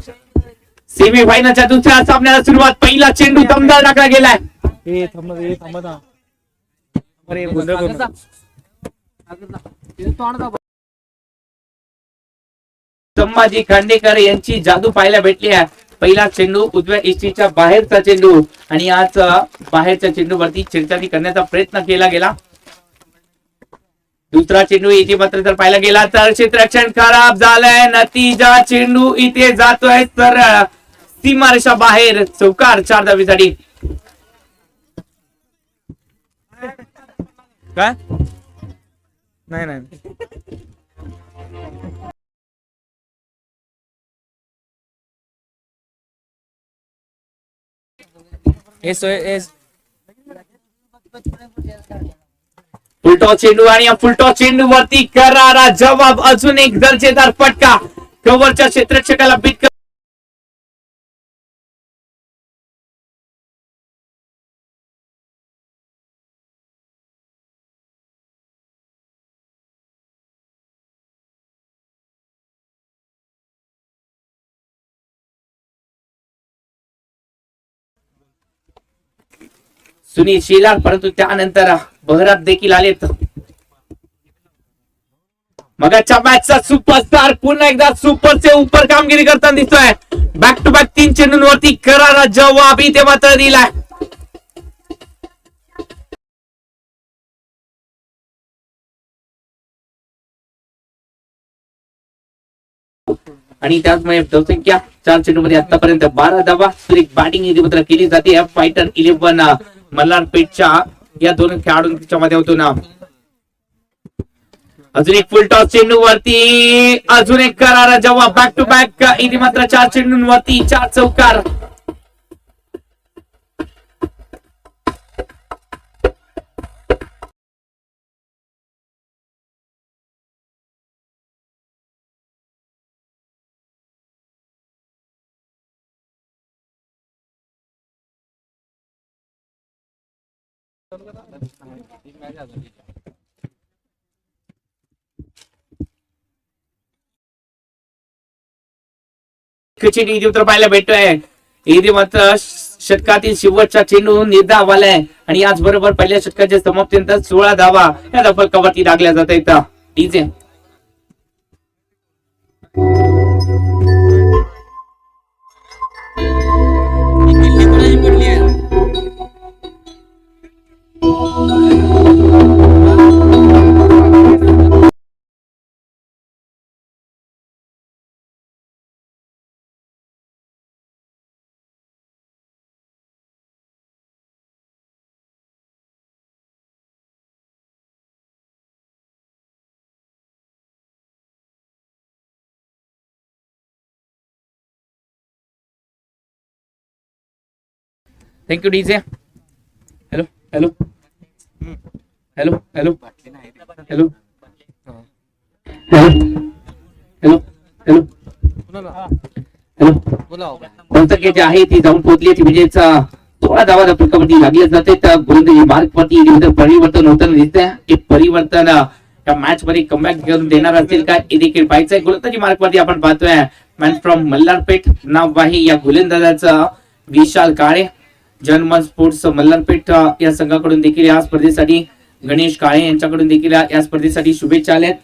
Semi फायनलच्या दुसऱ्या सामन्याला सुरुवात. पहिला चेंडू दमदार टाकला गेलाय. ए थांब ना ए थांब ना. अरे गोंधळ करू नका. संभाजी खांडेकर यांची जादू पाहायला भेटली आहे. पहिला चेंडू उजव्या इष्टीच्या बाहेरचा चेंडू. आणि आज अ, बाहेरच्या चेंडूवरती चिरचाली करण्याचा प्रयत्न केला गेला. दुसरा चेंडू इथे मात्र जर पाहायला गेला तर क्षेत्ररक्षण खराब झालंय. नतीजा चेंडू इथे जातोय तर सीमारेषा बाहेर चौकार चार धावीसाठी काय? नाही नाही. ए सोय ए फुलटॉ चेंडू आणि या फुलटॉ चेंडू वरती करारा जवाब अजून एक दर्जेदार फटका. कव्हरच्या क्षेत्रक्षकाला बीट सुनील शेलार परंतु त्यानंतर बहरात देखील आलेत. मगाच्या मॅचचा सुपरस्टार पुन्हा एकदा सुपरचे उपर कामगिरी करताना दिसतोय. बॅक टू बॅक तीन चेंडूंवरती करारा जवाब इथे मात्र दिलाय. आणि त्याचमुळे चौसंख्या चार चेंडूमध्ये आतापर्यंत बारा धावा. बॅटिंग इथे मात्र केली जाते. फायटर इलेव्हन मल्हारपेठच्या या दोन खेळाडूंच्या ना. अजून एक फुल टॉस चेंडू वरती अजून एक करारा जवाब. बॅक टू बॅक इथे मात्र चार चेंडूंवरती. चार चौकार. क्रिकेट इथे मात्र पाहायला भेटतोय. ईदी मात्र षटकातील शेवटचा चेंडू निर्धाव आलाय आणि याच बरोबर पहिल्या षटकाच्या समाप्तीनंतर सोळा धावा या धावफलकावरती लागल्या जात आहेत thank you DJ hello hello hello hello hello hello hello hello कोणतं जे आहे ती जाऊन पोहोचली ती विजयचा सोळा धावा धावपटकावरती लागले जाते तर गोलंदाजी मार्ग वरती इथे परिवर्तन होताना दिसतंय. हे परिवर्तन या मॅच मध्ये कमबॅक घेऊन देणार असतील का? हे देखील पाहायचंय. गोलंदाजी मार्ग वरती आपण पाहतोय. मॅन फ्रॉम मल्हारपेठ नाव आहे या गोलंदाजाचं. विशाल काळे. जनमन स्पोर्ट्स मल्हारपेठ या संघाकडून देखील या स्पर्धेसाठी गणेश काळे यांच्याकडून देखील या स्पर्धेसाठी शुभेच्छा आल्यात.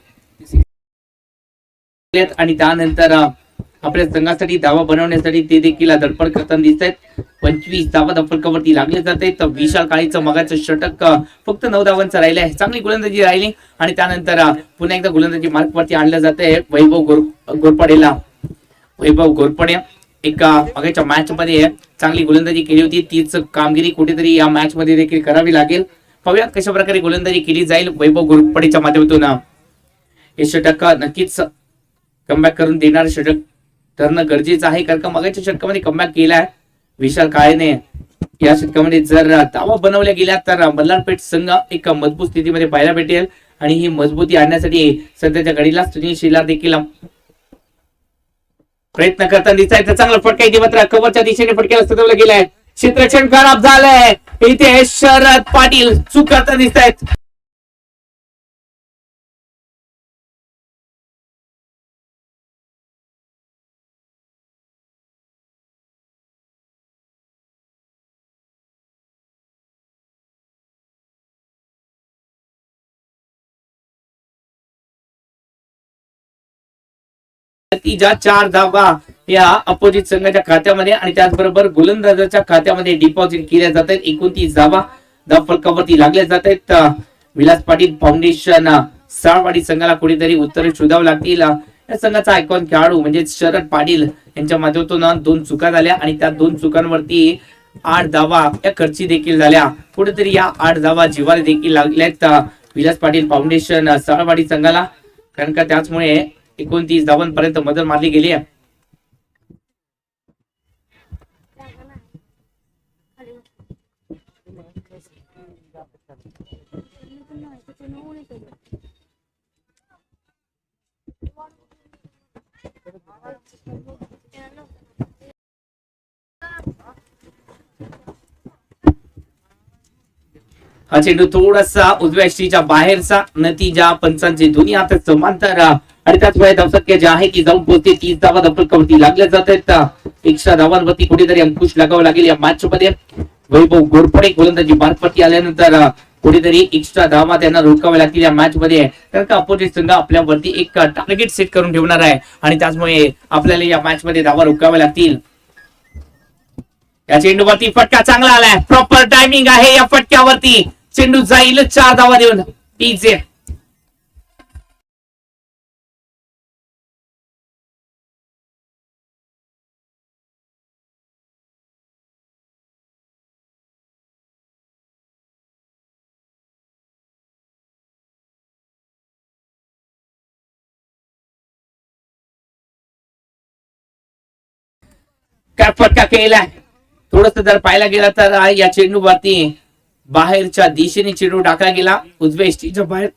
आणि त्यानंतर आपल्या संघासाठी दावा बनवण्यासाठी ते देखील धडपड करताना दिसत आहेत पंचवीस धावा धपडकावरती लागले जाते. तर विशाल काळीचं मगाचं षटक फक्त नऊ धावांचं राहिले आहे. चांगली गोलंदाजी राहिली. आणि त्यानंतर पुन्हा एकदा गोलंदाजी मार्कवरती आणलं जाते वैभव गोर गोरपाडेला. वैभव गोरपडे. एका मागच्या मॅच मध्ये चांगली गोलंदाजी केली होती. तीच कामगिरी कुठेतरी या मॅच मध्ये देखील करावी लागेल. पाहूया कशा प्रकारे गोलंदाजी केली जाईल. वैभव गोरपडेच्या माध्यमातून हे षटक नक्कीच कमबॅक करून देणार षटक ठरणं गरजेचं आहे. कारण का मगाच्या षटकामध्ये कमबॅक केलाय विशाल काळेने या षटकामध्ये जर दावा बनवल्या गेल्या तर मल्हारपेठ संघ एक मजबूत स्थितीमध्ये पाहायला भेटेल. आणि ही मजबूती आणण्यासाठी सध्याच्या घडीला सुनील शिलार देखील प्रयत्न करताना दिसत तर चांगला फटका इथे मात्र कवरच्या दिशेने फटक्याला सजवला गेलाय. क्षेत्रक्षण खराब झालंय. इथे शरद पाटील चूक दिसत आहेत तिच्या चार धावा या अपोजिट संघाच्या खात्यामध्ये आणि त्याचबरोबर गोलंदाजाच्या खात्यामध्ये डिपॉझिट केल्या जात आहेत. एकोणतीस धावा धाव फलकावरती लागल्या जात आहेत. विलास पाटील फाउंडेशन साळवाडी संघाला कुठेतरी उत्तर शोधावं लागतील. या संघाचा आयकॉन खेळाडू म्हणजे शरद पाटील यांच्या माध्यमातून दोन चुका झाल्या आणि त्या दोन चुकांवरती आठ धावा या खर्ची देखील झाल्या. कुठेतरी या आठ धावा जीवाला देखील लागल्यात विलास पाटील फाउंडेशन साळवाडी संघाला. कारण का त्याचमुळे एकोणतीस धावांपर्यंत मदत मारली गेली आहे. चेंडू थोडासा उजव्या श्रीच्या बाहेरचा नतीजा पंचांची दोन्ही आता समांतर. अं, आणि वेळेस धावसंख्या जी आहे की जाऊन पोहोचते तीस धावा धपडकावरती लागल्या जात आहेत एक्स्ट्रा धावांवरती कुठेतरी अंकुश लागावा लागेल या मॅच मध्ये वैभव गोरपडे गोलंदाजी मार्फती आल्यानंतर कुठेतरी एक्स्ट्रा धावा त्यांना रोखाव्या लागतील या मॅच मध्ये कारण का अपोजिट संघ आपल्यावरती एक टार्गेट सेट करून ठेवणार आहे. आणि त्याचमुळे आपल्याला या मॅच मध्ये धावा रोखाव्या लागतील. या चेंडूवरती फटका चांगला आलाय. प्रॉपर टायमिंग आहे या फटक्यावरती. चेंडू जाईल चार धावा देऊन. पीचे काय फटका केलाय? थोडस जर पाहायला गेला तर या चेंडू वरती बाहेरच्या दिशेने चेंडू टाकला गेला. उजव्या इष्टीच्या बाहेर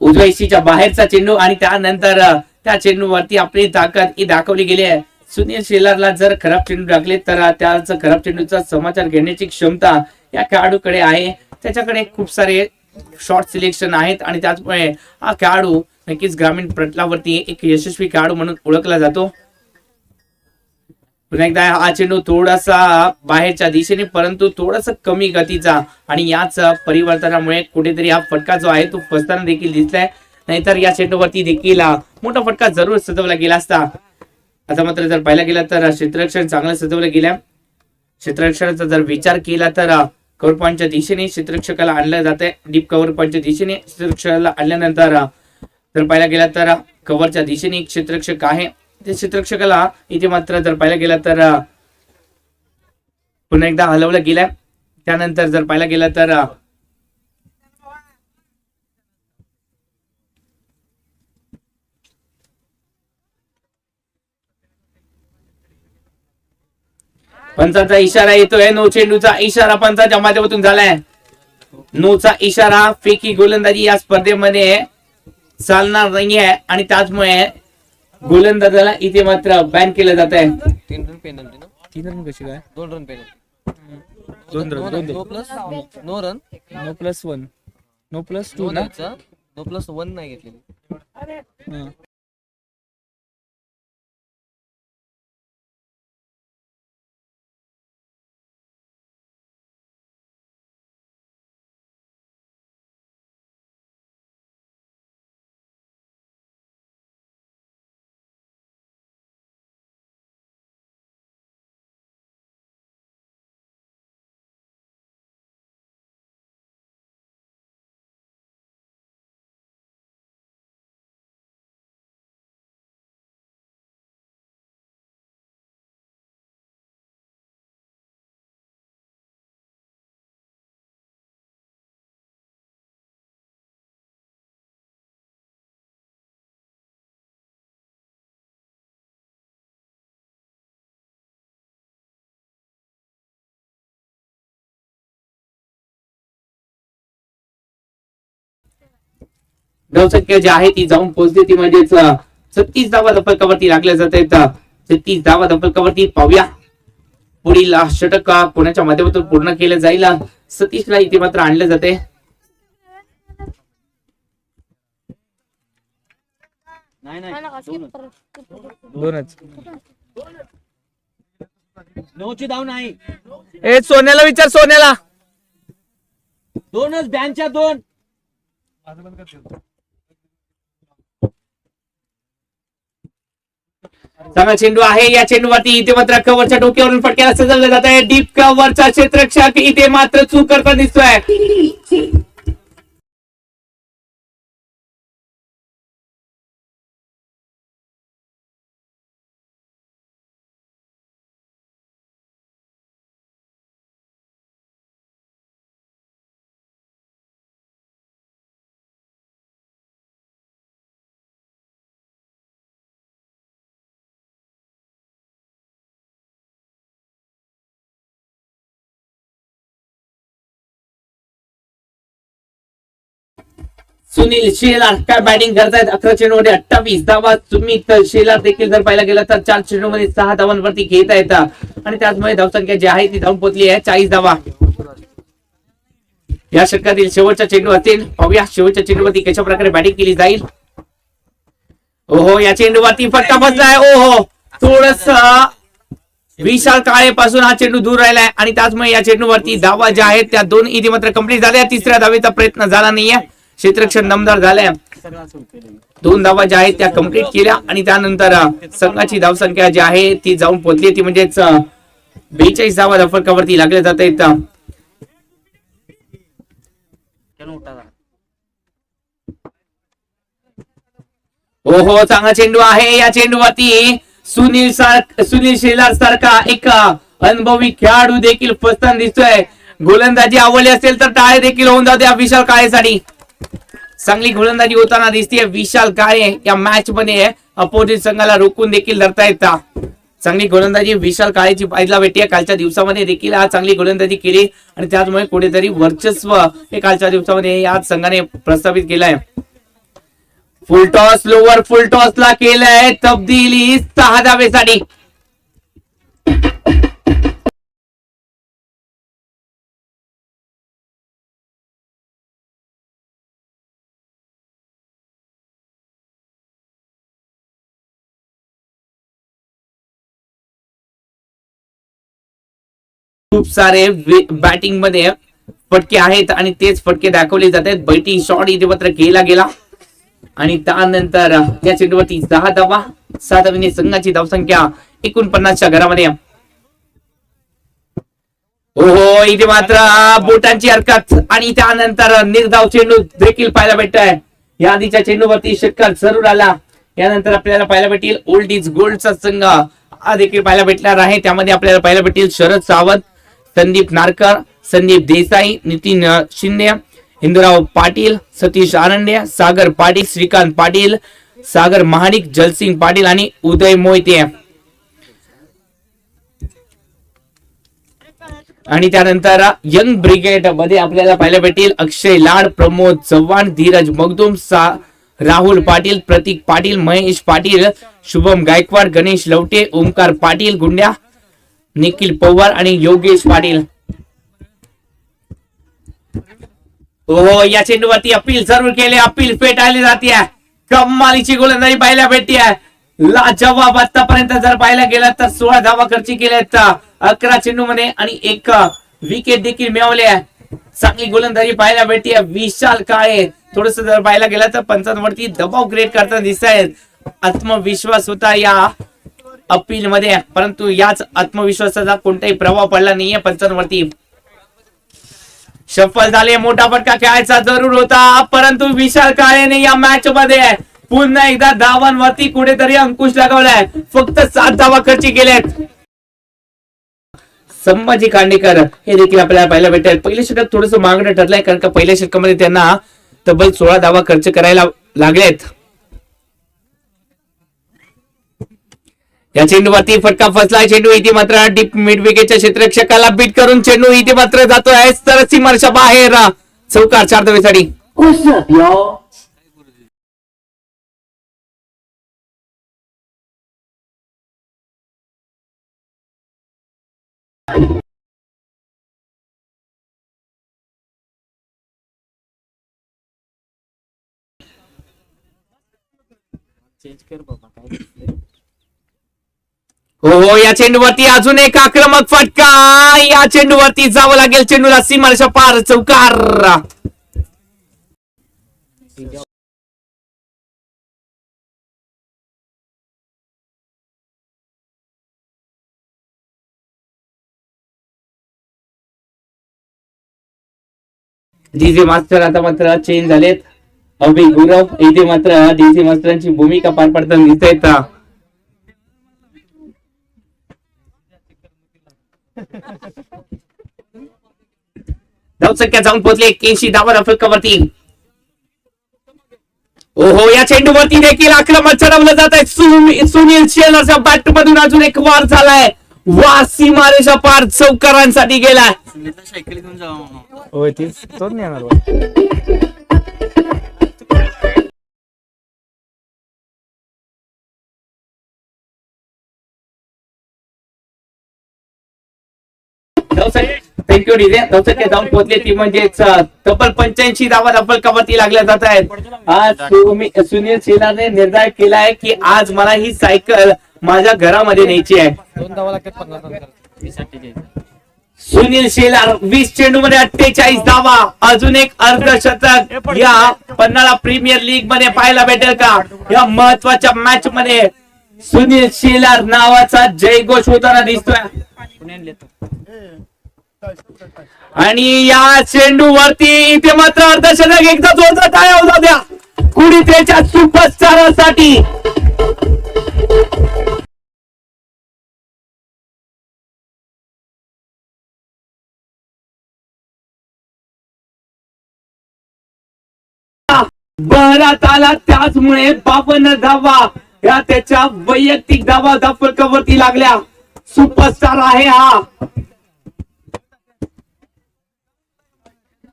उजव्या इष्टीच्या बाहेरचा चेंडू आणि त्यानंतर त्या चेंडूवरती आपली ताकद ही दाखवली गेली आहे. सुनील शेलारला जर खराब चेंडू टाकले तर अ, त्याच खराब चेंडूचा समाचार घेण्याची क्षमता या खेळाडूकडे आहे. त्याच्याकडे खूप सारे शॉर्ट सिलेक्शन आहेत आणि त्याचमुळे हा खेळाडू नक्कीच ग्रामीण पटलावरती एक यशस्वी खेळाडू म्हणून ओळखला जातो. पुन्हा एकदा हा चेंडू थोडासा बाहेरच्या दिशेने परंतु थोडासा कमी गतीचा आणि याच परिवर्तनामुळे कुठेतरी हा फटका जो आहे तो फसताना देखील दिसलाय. नाहीतर या चेंडूवरती देखील मोठा फटका जरूर सजवला गेला असता. आता मात्र जर पाहिला गेला तर क्षेत्ररक्षण चांगलं सजवलं गेलं क्षेत्ररक्षणाचा जर विचार केला तर कव्हर पॉईंटच्या दिशेने क्षेत्ररक्षकाला आणलं जात आहे डीप कव्हर पॉईंटच्या दिशेने क्षेत्ररक्षकाला आणल्यानंतर जर पाहायला गेला तर कव्हरच्या दिशेने क्षेत्ररक्षक आहे. त्या इथे मात्र जर पाहिलं गेला तर पुन्हा एकदा हलवलं गेलंय. त्यानंतर जर पाहिलं गेला तर पंचाचा इशारा येतोय. नो चेंडूचा इशारा पंचाच्या माध्यमातून झालाय. नोचा इशारा फेकी गोलंदाजी या स्पर्धेमध्ये चालणार नाहीये आणि त्याचमुळे गोलंदाजाला इथे मात्र बॅन केलं जात आहे. तीन रन पेनल्टी ना? तीन रन कशी काय? दोन रन पेनल्टी दोन रन दोन no plus no run no plus one no plus two ना? द्यायचा नो प्लस वन नाही घेतलेली. हा. धावसंख्या जी आहे ती जाऊन पोहोचते ती म्हणजेच छत्तीस धावा धपलकावरती लागल्या जात आहेत. छत्तीस धावा धपलकावरती पाहूया. पुढील षटक कोणाच्या माध्यमातून पूर्ण केलं जाईल? सतीशला इथे मात्र आणलं जाते. दोनच. नऊची धाव नाही. ए सोन्याला विचार सोन्याला. दोनच बँकच्या दोन. चांगला चेंडू आहे. या चेंडूवरती इथे मात्र कव्हरच्या डोक्यावरून फटक्याला सजवलं जात आहे डीप कव्हरचा क्षेत्रक्षक इथे मात्र चूक करताना दिसतोय. सुनील शेलार काय बॅटिंग करतायत. अकरा चेंडूमध्ये अठ्ठावीस धावा. सुमित शेलार देखील जर पाहायला गेलं तर चार चेंडूमध्ये सहा धावांवरती घेता येतात. आणि त्याचमुळे धावसंख्या जी आहे ती धावून पोहोचली आहे. चाळीस धावा. या षटकातील शेवटच्या चेंडू असतील पाहूया शेवटच्या चेंडूवरती कशा प्रकारे बॅटिंग केली जाईल. ओहो या चेंडूवरती फटका बसलाय. ओहो थोडस विशाल काळेपासून हा चेंडू दूर राहिलाय. आणि त्याचमुळे या चेंडूवरती धावा ज्या आहेत त्या दोन इथे मात्र कंप्लीट झाल्या. तिसऱ्या धावेचा प्रयत्न झाला नाहीये. क्षेत्ररक्षण दमदार झाल्या दोन धावा ज्या आहेत त्या कंप्लीट केल्या आणि त्यानंतर संघाची धावसंख्या जी आहे ती जाऊन पोहोचली ती म्हणजेच बेचाळीस धावा धाफटकावरती लागल्या जात आहेत. हो, हो चांगला चेंडू आहे. या चेंडूवरती सुनील सारख सुनील शेलार सारखा एक अनुभवी खेळाडू देखील फसताना दिसतोय. गोलंदाजी आवडली असेल तर टाळे देखील होऊन जाऊ द्या. विशाल काळेसाठी चांगली गोलंदाजी होताना दिसते विशाल काळे या मॅच मध्ये अपोजिट संघाला रोखून देखील धरता येतात चांगली गोलंदाजी विशाल काळेची पाहायला भेटते कालच्या दिवसामध्ये देखील आज चांगली गोलंदाजी केली. आणि त्याचमुळे कुठेतरी वर्चस्व हे कालच्या दिवसामध्ये या संघाने प्रस्थापित केलंय. फुल टॉस लोवर फुल टॉसला केलंय. तब्दिली सहा धावेसाठी. खूप सारे बॅटिंगमध्ये फटके आहेत आणि तेच फटके दाखवले जात आहेत बैटिंग शॉट इथे मात्र केला गेला. आणि त्यानंतर त्या चेंडूवरती सहा धावा सहा धावीने संघाची धावसंख्या एकोणपन्नासच्या घरामध्ये. ओहो इथे मात्र बोटांची हरकत. आणि त्यानंतर निर्धाव चेंडू देखील पाहायला भेटतोय. या आधीच्या चेंडूवरती षटकार जरूर आला. यानंतर आपल्याला पाहायला भेटेल ओल्ड इज गोल्डचा संघ. हा देखील पाहायला भेटणार आहे. त्यामध्ये आपल्याला पाहायला भेटेल शरद सावंत. संदीप नारकर संदीप देसाई नितीन शिंदे हिंदूराव पाटील सतीश आरंडे सागर पाटील श्रीकांत पाटील सागर महाडिक जलसिंग पाटील आणि उदय मोहिते. आणि त्यानंतर यंग ब्रिगेडमध्ये आपल्याला पाहायला भेटेल अक्षय लाड प्रमोद चव्हाण धीरज मगदुम सा राहुल पाटील प्रतीक पाटील महेश पाटील शुभम गायकवाड गणेश लवटे ओमकार पाटील गुंड्या निखिल पवार आणि योगेश पाटील. हो, हो या चेंडूवरती अपील जरूर केले. अपील फेटाळली जाते कमालीची गोलंदाजी पाहायला भेटते लाजवाब आतापर्यंत जर पाहायला गेला तर सोळा धावा खर्ची केल्यात. अकरा चेंडू मध्ये आणि एक विकेट देखील मिळवले. चांगली गोलंदाजी पाहायला भेटते विशाल काळे. थोडस जर पाहायला गेला तर पंचांवरती दबाव क्रिएट करताना दिसत आहेत आत्मविश्वास होता या अपील मध्ये परंतु याच आत्मविश्वासाचा कोणताही प्रभाव पडला नाहीये. पंचांवरती सफल झाले. मोठा फटका खेळायचा जरूर होता. परंतु विशाल काळेने या मॅच मध्ये पुन्हा एकदा धावांवरती कुठेतरी अंकुश लगावलाय. फक्त सात धावा खर्ची केल्यात. संभाजी कांडेकर हे देखील आपल्याला पाहायला भेटेल पहिले षटकात थोडस मागणं ठरलंय कारण का पहिल्या षटकामध्ये त्यांना तब्बल सोळा धावा खर्च करायला लागलेत. या चेंडूवरती फटका फसलाय. चेंडू इथे मात्र डीप मिड विकेटच्या क्षेत्ररक्षकाला बीट करून चेंडू इथे मात्र जातोय. तर सीमारच्या बाहेर. चौकार चार धावेसाठी. What's up, y'all? हो हो हो या चेंडूवरती अजून एक आक्रमक फटका. या चेंडूवरती जावं लागेल चेंडूला सीमारेषा पार चौकार. डीजे मास्टर आता मात्र चेंज झालेत. अभि गुरव इथे मात्र डीजे मास्टरांची भूमिका पार पडताना दिसत आहेत धावसक्या जाऊन पोहोचले. एक्क्याऐंशी धावा फलकावरती ओहो या चेंडूवरती देखील आक्रमण चढवलं जात आहे. सुनी- सुनील शेलरच्या बॅट मधून अजून एक वार झालाय. वा सीमारेषा पार चौकारांसाठी गेलाय. होय तीच. तोच थँक्यू डीजे धावसक्या जाऊन पोहोचले ती म्हणजेच तब्बल पंच्याऐंशी धावा फलकावरती लागल्या जात आहेत. आज सुनील शेलारने निर्णय केलाय की आज मला ही सायकल माझ्या घरामध्ये न्यायची आहे. सुनील शेलार वीस चेंडू मध्ये अठ्ठेचाळीस धावा अजून एक अर्धशतक या पन्हाळा प्रीमियर लीगमध्ये पाहायला भेटेल का? या महत्त्वाच्या मॅच मध्ये सुनील शेलार नावाचा जयघोष होताना दिसतोय. आणि या चेंडू वरती इथे मात्र अर्धशतक एकदा जोरदार काय होता द्या कुडीत्रेच्या सुपरस्टारासाठी बहरात आला त्याचमुळे बावन्न धावा. या त्याच्या वैयक्तिक धावा फलकावरती लागल्या. सुपरस्टार आहे हा.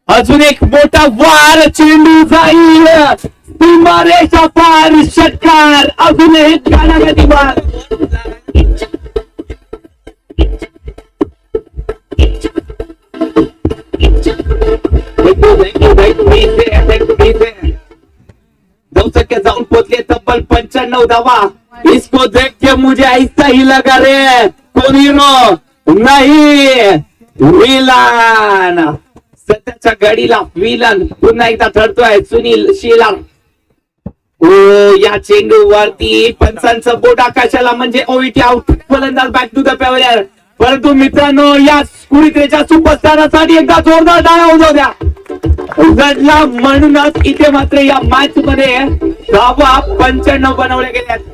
अजून एक मोठा वार चेंडू जाईल. सीमारेषा पार षटकार अजून एक कानागती वार जाऊन पोचले तब्बल पंच्याण्णव धावा. इसको देख के मुझे ऐसा ही लगा रे. कोणीनो नाही. विलान सध्याच्या गडीला विलन. पुन्हा एकदा ठरतोय सुनील शिला ओ या चेंडू वरती पंचांचं बोट आकाशाला म्हणजे ओईटी आउट फलंदाज बॅक टू द पेवर परंतु मित्रांनो या कुडीत्रेच्या सुपरस्टारासाठी एकदा जोरदार डाळा होऊ द्या. उघडला म्हणूनच इथे मात्र या मॅच मध्ये धावा पंच्याण्णव बनवले गेले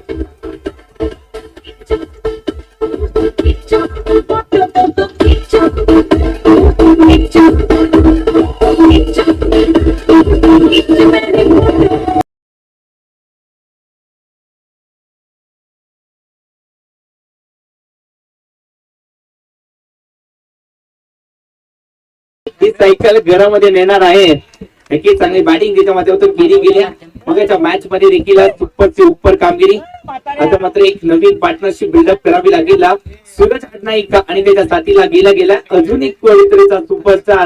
सायकल घरामध्ये नेणार आहे. नक्की चांगली बॅटिंग त्याच्या माध्यमातून गिरी गेली मग याच्या मॅच मध्ये देखील सुपरची उपर कामगिरी. आता मात्र एक नवीन पार्टनरशिप बिल्डअप करावी लागेल. सूरज हटनाईक आणि त्याच्या साथीला गेला गेला अजून एक कोणीतरीचा सुपरस्टार